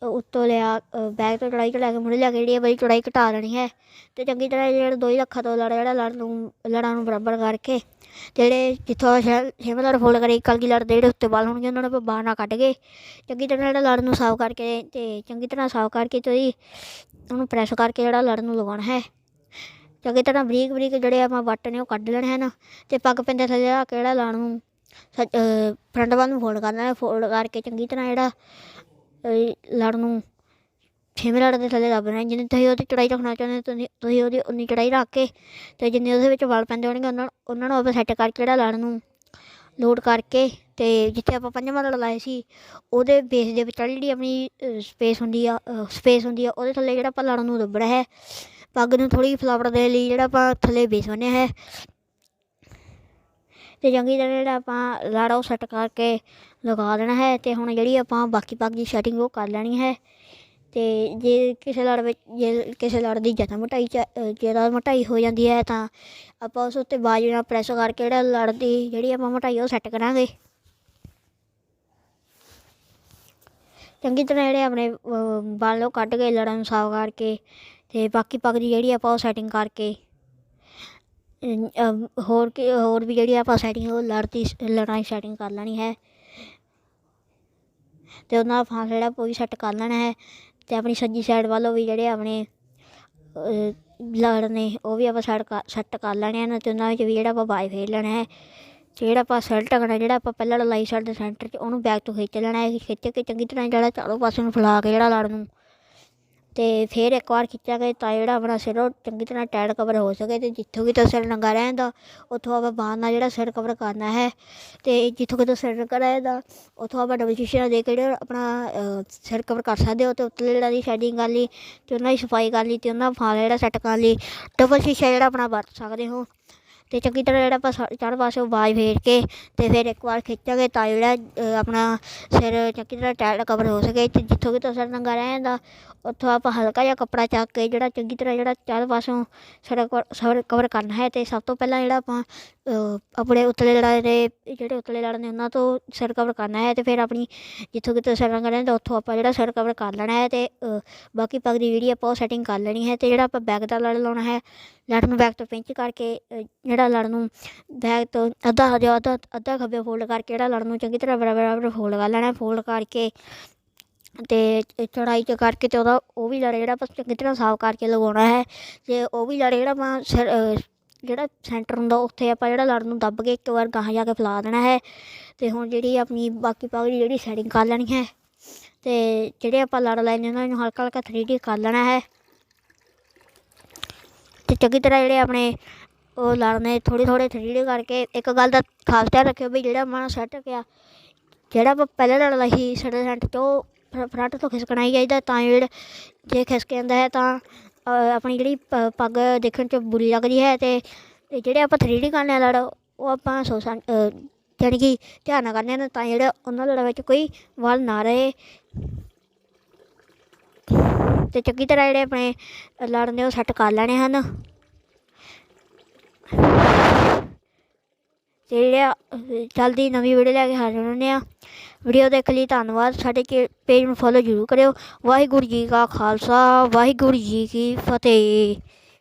ਉੱਤੋਂ ਲਿਆ ਬੈਗ ਤੋਂ ਚੜਾਈ ਚੜਾ ਕੇ ਮੁੜੇ ਲਿਆ ਕੇ ਜਿਹੜੀ ਹੈ ਬਈ ਚੜਾਈ ਘਟਾ ਲੈਣੀ ਹੈ। ਤੇ ਚੰਗੀ ਤਰ੍ਹਾਂ ਜਿਹੜਾ ਦੋ ਹੀ ਲੱਖਾਂ ਤੋਂ ਲੜ, ਜਿਹੜਾ ਲੜ ਨੂੰ, ਲੜਾਂ ਨੂੰ ਬਰਾਬਰ ਕਰਕੇ ਜਿਹੜੇ ਜਿੱਥੋਂ ਛੇ- ਛੇਵਾਂ ਲੜ ਫੋਲਡ ਕਰੇ ਕਲਗੀ ਲੜ ਦੇ ਜਿਹੜੇ ਉੱਤੇ ਵਾਲ ਹੋਣਗੇ, ਉਹਨਾਂ ਨੂੰ ਆਪਾਂ ਬਾਹਰ ਨਾ ਕੱਢ ਕੇ ਚੰਗੀ ਤਰ੍ਹਾਂ ਜਿਹੜਾ ਲੜ ਨੂੰ ਸਾਫ਼ ਕਰਕੇ ਤੇ ਚੰਗੀ ਤਰ੍ਹਾਂ ਸਾਫ਼ ਕਰਕੇ ਤੇ ਉਹਨੂੰ ਪ੍ਰੈਸ ਕਰਕੇ ਜਿਹੜਾ ਲੜ ਨੂੰ ਲਗਾਉਣਾ ਹੈ। ਚੰਗੀ ਤਰ੍ਹਾਂ ਬਰੀਕ ਬਰੀਕ ਜਿਹੜੇ ਆਪਾਂ ਵੱਟ ਨੇ ਉਹ ਕੱਢ ਲੈਣੇ ਹਨ ਤੇ ਪੱਗ ਪੈਂਦੇ ਥੱਲੇ ਆ ਕਿਹੜਾ ਜਿਹੜਾ ਲੜ ਨੂੰ ਫਰੰਟ ਵੱਲ ਨੂੰ ਫੋਲਡ ਕਰਨਾ ਹੈ ਫੋਲਡ ਕਰਕੇ ਚੰਗੀ ਤਰ੍ਹਾਂ ਜਿਹੜਾ ਅਹ, ਲੜ ਨੂੰ ਛੇਵੇਂ ਲੜ ਦੇ ਥੱਲੇ ਦੱਬਣਾ ਜਿੰਨੀ ਤੁਸੀਂ ਉਹਦੀ ਚੜਾਈ ਰੱਖਣਾ ਚਾਹੁੰਦੇ ਹੋ ਤੁਸੀਂ ਤੁਸੀਂ ਉਹਦੀ ਉਨੀ ਚੜਾਈ ਰੱਖ ਕੇ ਤੇ ਜਿੰਨੇ ਉਹਦੇ ਵਿੱਚ ਵਾਲ ਪੈਂਦੇ ਹੋਣਗੇ ਉਹਨਾਂ ਉਹਨਾਂ ਨੂੰ ਆਪਾਂ ਸੈੱਟ ਕਰਕੇ ਜਿਹੜਾ ਲੜ ਨੂੰ ਲੋਡ ਕਰਕੇ ਤੇ ਜਿੱਥੇ ਆਪਾਂ ਪੰਜਵਾਂ ਲੜ ਲਾਏ ਸੀ ਉਹਦੇ ਬੇਸ ਦੇ ਵਿੱਚ ਜਿਹੜੀ ਆਪਣੀ ਸਪੇਸ ਹੁੰਦੀ ਆ ਸਪੇਸ ਹੁੰਦੀ ਆ ਉਹਦੇ ਥੱਲੇ ਜਿਹੜਾ ਆਪਾਂ ਲੜ ਨੂੰ ਦੱਬਣਾ ਹੈ ਪੱਗ ਨੂੰ ਥੋੜੀ ਫਲਾਵਟ ਦੇ ਲਈ ਜਿਹੜਾ ਆਪਾਂ ਥੱਲੇ ਬੇਸ ਬੰਨਿਆ ਹੈ ਤੇ ਚੰਗੀ ਤਰ੍ਹਾਂ ਜਿਹੜਾ ਆਪਾਂ ਲੜ ਉਹ ਸੈੱਟ ਕਰਕੇ ਲਗਾ ਦੇਣਾ ਹੈ ਤੇ ਹੁਣ ਜਿਹੜੀ ਆਪਾਂ ਬਾਕੀ ਪੱਗ ਦੀ ਸੈਟਿੰਗ ਉਹ ਕਰ ਲੈਣੀ ਹੈ। ਤੇ ਜੇ ਕਿਸੇ ਲੜ ਵਿੱਚ ਜੇ ਕਿਸੇ ਲੜ ਦੀ ਜ਼ਿਆਦਾ ਮੋਟਾਈ ਚ ਅ, ਜ਼ਿਆਦਾ ਮੋਟਾਈ ਹੋ ਜਾਂਦੀ ਹੈ ਤਾਂ ਆਪਾਂ ਉਸ ਉੱਤੇ ਬਾਜੂ ਨਾਲ ਪ੍ਰੈਸ ਕਰਕੇ ਜਿਹੜਾ ਲੜ ਦੀ ਜਿਹੜੀ ਆਪਾਂ ਮਟਾਈ ਉਹ ਸੈੱਟ ਕਰਾਂਗੇ। ਚੰਗੀ ਤਰ੍ਹਾਂ ਜਿਹੜੇ ਆਪਣੇ ਅ, ਵਾਲ ਉਹ ਕੱਢ ਕੇ ਲੜਾਂ ਨੂੰ ਸਾਫ਼ ਕਰਕੇ ਤੇ ਬਾਕੀ ਪੱਗ ਦੀ ਜਿਹੜੀ ਆਪਾਂ ਉਹ ਸੈਟਿੰਗ ਕਰਕੇ ਹੋਰ ਕੀ ਹੋਰ ਵੀ ਜਿਹੜੀ ਆਪਾਂ ਸੈਟਿੰਗ ਉਹ ਲੜ ਦੀ ਲੜਾਈ ਸੈਟਿੰਗ ਕਰ ਲੈਣੀ ਹੈ। ਤੇ ਉਹਨਾਂ ਦਾ ਫਾਂਸ ਜਿਹੜਾ ਉਹ ਵੀ ਸੈੱਟ ਕਰ ਲੈਣਾ ਹੈ। ਤੇ ਆਪਣੀ ਸੱਜੀ ਸਾਈਡ ਵੱਲੋਂ ਵੀ ਜਿਹੜੇ ਆਪਣੇ ਅਹ, ਲੜ ਨੇ ਉਹ ਵੀ ਆਪਾਂ ਸੈੱਟ ਕਰ ਸੈੱਟ ਕਰ ਲੈਣੇ ਹਨ ਤੇ ਉਹਨਾਂ ਵਿੱਚ ਵੀ ਜਿਹੜਾ ਆਪਾਂ ਬਾਈ ਫੇਰ ਲੈਣਾ ਹੈ। ਤੇ ਜਿਹੜਾ ਆਪਾਂ ਸੈੱਟ ਕਰਨਾ ਜਿਹੜਾ ਆਪਾਂ ਪਹਿਲਾਂ ਲਾਈ ਸਾਈਡ ਦੇ ਸੈਂਟਰ 'ਚ ਉਹਨੂੰ ਬੈਕ ਤੋਂ ਖਿੱਚ ਲੈਣਾ ਹੈ। ਖਿੱਚ ਕੇ ਚੰਗੀ ਤਰ੍ਹਾਂ ਜਿਹੜਾ ਚਾਰੋਂ ਪਾਸੇ ਨੂੰ ਫੈਲਾ ਕੇ ਜਿਹੜਾ ਲੜ ਨੂੰ ਤੇ ਫਿਰ ਇੱਕ ਵਾਰ ਖਿੱਚਿਆ ਖਿੱਚਾਂਗੇ ਤਾਂ ਜਿਹੜਾ ਆਪਣਾ ਸਿਰ ਉਹ ਚੰਗੀ ਤਰ੍ਹਾਂ ਟਾਈਟ ਕਵਰ ਹੋ ਸਕੇ ਤੇ ਜਿੱਥੋਂ ਕਿਤੋਂ ਸਿਰ ਨੰਗਾ ਰਹਿੰਦਾ, ਉੱਥੋਂ ਆਪਾਂ ਬਾਹਾਂ ਨਾਲ ਜਿਹੜਾ ਸਿਰ ਕਵਰ ਕਰਨਾ ਹੈ ਤੇ ਜਿੱਥੋਂ ਕਿਤੋਂ ਸਿਰ ਨੰਗਾ ਰਹਿੰਦਾ, ਉੱਥੋਂ ਆਪਾਂ ਡਬਲ ਸ਼ੀਸ਼ਾ ਦੇ ਕੇ ਜਿਹੜਾ ਆਪਣਾ ਸਿਰ ਕਵਰ ਕਰ ਸਕਦੇ ਹੋ ਤੇ ਉੱਤਲੇ ਜਿਹੜਾ ਦੀ ਸ਼ੈਡਿੰਗ ਕਰ ਲਈ ਤੇ ਉਹਨਾਂ ਦੀ ਸਫ਼ਾਈ ਕਰ ਲਈ ਤੇ ਉਹਨਾਂ ਦਾ ਫਾਲ ਜਿਹੜਾ ਸੈੱਟ ਕਰ ਲਈ ਡਬਲ ਸ਼ੀਸ਼ਾ ਜਿਹੜਾ ਆਪਣਾ ਵਰਤ ਸਕਦੇ ਹੋ। ਤੇ ਚੰਗੀ ਤਰ੍ਹਾਂ ਜਿਹੜਾ ਆਪਾਂ ਚਾਰ ਪਾਸੇ ਬਾਜ ਫੇਰ ਕੇ ਤੇ ਫਿਰ ਇੱਕ ਵਾਰ ਖਿੱਚਾਂਗੇ ਤਾਂ ਜਿਹੜਾ ਆਪਣਾ ਸਿਰ ਚੰਗੀ ਤਰ੍ਹਾਂ ਟਾਈਟ ਕਵਰ ਹੋ ਸਕੇ ਤੇ ਜਿੱਥੋਂ ਕਿ ਸਿਰ ਨੰਗਾ ਰਹਿ ਜਾਂਦਾ ਉੱਥੋਂ ਆਪਾਂ ਹਲਕਾ ਜਿਹਾ ਕੱਪੜਾ ਚੱਕ ਕੇ ਜਿਹੜਾ ਚੰਗੀ ਤਰ੍ਹਾਂ ਜਿਹੜਾ ਚਾਰ ਪਾਸੋਂ ਸਿਰ ਸਿਰ ਕਵਰ ਕਰਨਾ ਹੈ ਤੇ ਸਭ ਤੋਂ ਪਹਿਲਾਂ ਜਿਹੜਾ ਆਪਾਂ ਆਪਣੇ ਉਤਲੇ ਲੜ ਦੇ ਜਿਹੜੇ ਉਤਲੇ ਲੜ ਨੇ ਉਹਨਾਂ ਤੋਂ ਸਿਰ ਕਵਰ ਕਰਨਾ ਹੈ ਤੇ ਫਿਰ ਆਪਣੀ ਜਿੱਥੋਂ ਕਿਤੇ ਸਿਰ ਨੰਗਾ ਰਹਿੰਦਾ ਉੱਥੋਂ ਆਪਾਂ ਜਿਹੜਾ ਸਿਰ ਕਵਰ ਕਰ ਲੈਣਾ ਹੈ ਤੇ ਬਾਕੀ ਪੱਗ ਦੀ ਜਿਹੜੀ ਆਪਾਂ ਉਹ ਸੈਟਿੰਗ ਕਰ ਲੈਣੀ ਹੈ ਤੇ ਜਿਹੜਾ ਆਪਾਂ ਬੈਕ ਦਾ ਲੜ ਲਾਉਣਾ ਹੈ ਲੜ ਨੂੰ ਬੈਕ ਤੋਂ ਪਿੰਚ ਕਰਕੇ ਅ, ਜਿਹੜਾ ਲੜ ਨੂੰ ਬੈਗ ਤੋਂ, ਅੱਧਾ ਹਜਾ ਅੱਧਾ ਅੱਧਾ ਖੱਬੇ ਫੋਲਡ ਕਰਕੇ, ਜਿਹੜਾ ਲੜ ਨੂੰ ਚੰਗੀ ਤਰ੍ਹਾਂ ਬਰਾਬਰ ਬਰਾਬਰ ਫੋਲਡ ਕਰ ਲੈਣਾ ਫੋਲਡ ਕਰਕੇ ਤੇ ਚੜਾਈ ਚ ਕਰਕੇ ਤੇ ਉਹਦਾ, ਉਹ ਵੀ ਲੜ, ਜਿਹੜਾ ਆਪਾਂ ਚੰਗੀ ਤਰ੍ਹਾਂ ਸਾਫ਼ ਕਰਕੇ ਲਗਾਉਣਾ ਹੈ, ਜੇ ਉਹ ਵੀ ਲੜ, ਜਿਹੜਾ ਆਪਾਂ ਜਿਹੜਾ ਸੈਂਟਰ ਹੁੰਦਾ, ਉੱਥੇ ਆਪਾਂ ਜਿਹੜਾ ਲੜ ਨੂੰ ਦੱਬ ਕੇ ਇੱਕ ਵਾਰ ਗਾਹਾਂ ਜਾ ਕੇ ਫੈਲਾ ਦੇਣਾ ਹੈ, ਤੇ ਹੁਣ ਜਿਹੜੀ ਆਪਣੀ ਬਾਕੀ ਪੱਗ ਦੀ ਜਿਹੜੀ ਸੈਟਿੰਗ ਕਰ ਲੈਣੀ ਹੈ, ਤੇ ਜਿਹੜੇ ਆਪਾਂ ਲੜ ਲੈਣੇ ਉਹਨਾਂ ਨੂੰ ਹਲਕਾ ਹਲਕਾ 3D ਕਰ ਲੈਣਾ ਹੈ, ਤੇ ਚੰਗੀ ਤਰ੍ਹਾਂ ਜਿਹੜੇ ਆਪਣੇ ਉਹ ਲੜ ਨੇ ਥੋੜ੍ਹੇ ਥੋੜ੍ਹੇ 3D ਕਰਕੇ ਇੱਕ ਗੱਲ ਦਾ ਖਾਸ ਧਿਆਨ ਰੱਖਿਓ ਵੀ ਜਿਹੜਾ ਆਪਣਾ ਸੈੱਟ ਗਿਆ ਜਿਹੜਾ ਆਪਾਂ ਪਹਿਲਾਂ ਲੜ ਲਈ ਸੀ ਸਾਡੇ ਸੈਂਟ ਤੋਂ ਫਰੰਟ ਤੋਂ ਖਿਸਕਣਾ ਹੀ ਚਾਹੀਦਾ ਤਾਂ ਜਿਹੜਾ, ਜੇ ਖਿਸਕ ਜਾਂਦਾ ਹੈ ਤਾਂ ਆਪਣੀ ਜਿਹੜੀ ਪ- ਪੱਗ ਦੇਖਣ 'ਚ ਬੁਰੀ ਲੱਗਦੀ ਹੈ ਤੇ ਜਿਹੜੇ ਆਪਾਂ 3D ਕਰਨੇ ਆ ਲੜ, ਉਹ ਆਪਾਂ ਸੋਚਾਂ ਜਾਣੀ ਕਿ ਧਿਆਨ ਨਾਲ ਕਰਨੇ ਨੇ ਤਾਂ ਜਿਹੜਾ ਉਹਨਾਂ ਲੜਾਂ ਵਿੱਚ ਕੋਈ ਵਾਲ ਨਾ ਰਹੇ। ਤੇ ਚੰਗੀ ਤਰ੍ਹਾਂ ਜਿਹੜੇ ਆਪਣੇ ਲੜ ਨੇ ਉਹ ਸੈੱਟ ਕਰ ਲੈਣੇ ਹਨ। ਜਿਹੜੇ ਆ, ਜਲਦੀ ਨਵੀਂ ਵੀਡੀਓ ਲੈ ਕੇ ਹਾਜ਼ਰ ਹੁੰਦੇ ਆ। ਵੀਡੀਓ ਦੇਖਣ ਲਈ ਧੰਨਵਾਦ। ਸਾਡੇ ਪੇਜ ਨੂੰ ਫੋਲੋ ਜ਼ਰੂਰ ਕਰਿਓ। ਵਾਹਿਗੁਰੂ ਜੀ ਕਾ ਖਾਲਸਾ ਵਾਹਿਗੁਰੂ ਜੀ ਕੀ ਫਤਿਹ।